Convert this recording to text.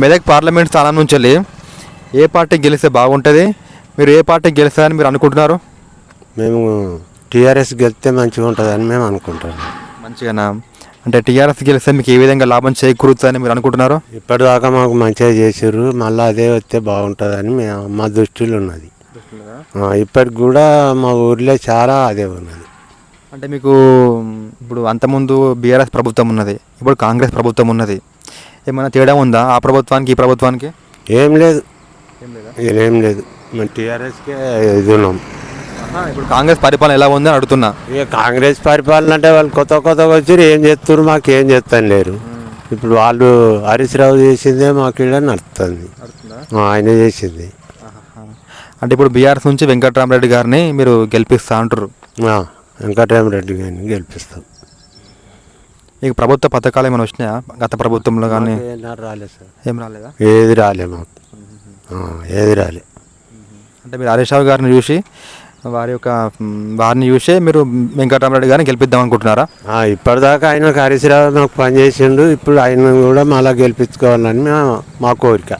Medak parliament స్థానం నుంచి వెళ్ళి ఏ పార్టీ గెలిస్తే బాగుంటుంది? మీరు ఏ పార్టీ గెలుస్తారని మీరు అనుకుంటున్నారు? మేము టీఆర్ఎస్ గెలిస్తే మంచిగా ఉంటుందని మేము అనుకుంటాం మంచిగానా? అంటే టీఆర్ఎస్ గెలిస్తే మీకు ఏ విధంగా లాభం చేకూరుతుందని మీరు అనుకుంటున్నారు? ఇప్పటిదాకా మాకు మంచిగా చేసారు మళ్ళీ అదే వస్తే బాగుంటుందని మేము మా దృష్టిలో ఉన్నది. ఇప్పటికి కూడా మా ఊర్లో చాలా అదే ఉన్నది. అంటే మీకు ఇప్పుడు అంతకుముందు బీఆర్ఎస్ ప్రభుత్వం ఉన్నది ఇప్పుడు కాంగ్రెస్ ప్రభుత్వం ఉన్నది. ఏమైనా తేడా ఉందా ఆ ప్రభుత్వానికి ఈ ప్రభుత్వానికి? ఏం లేదు. ఏం లేదా? మేము టీఆర్ఎస్కే ఇది ఉన్నాం ఇప్పుడు కాంగ్రెస్ పరిపాలన ఎలా ఉంది అని అడుగుతున్నా. ఇక కాంగ్రెస్ పరిపాలన అంటే వాళ్ళు కొత్త కొత్తగా వచ్చి ఏం చేస్తారు మాకు ఏం చేస్తాను లేరు ఇప్పుడు వాళ్ళు హరీష్ రావు చేసిందే మాకు నడుస్తుంది. ఆయన చేసింది. అంటే ఇప్పుడు బీఆర్ఎస్ నుంచి వెంకట్రామరెడ్డి గారిని మీరు గెలిపిస్తా అంటారు వెంకటరామరెడ్డి గారిని గెలిపిస్తాం. మీకు ప్రభుత్వ పథకాలు ఏమైనా వచ్చినాయా? గత ప్రభుత్వంలో కానీ? రాలేదు సార్. ఏం రాలేదా? ఏది రాలే మాకు. ఆ, ఏది రాలే. అంటే మీరు హరీష్ రావు గారిని చూసి వారి యొక్క వారిని చూసే మీరు వెంకటరామరెడ్డి గారిని గెలిపిద్దాం అనుకుంటున్నారా? ఇప్పటిదాకా ఆయన హరీష్ రావు మాకు పని చేసిండు. ఇప్పుడు ఆయన కూడా మళ్ళీ గెలిపించుకోవాలని మా కోరిక.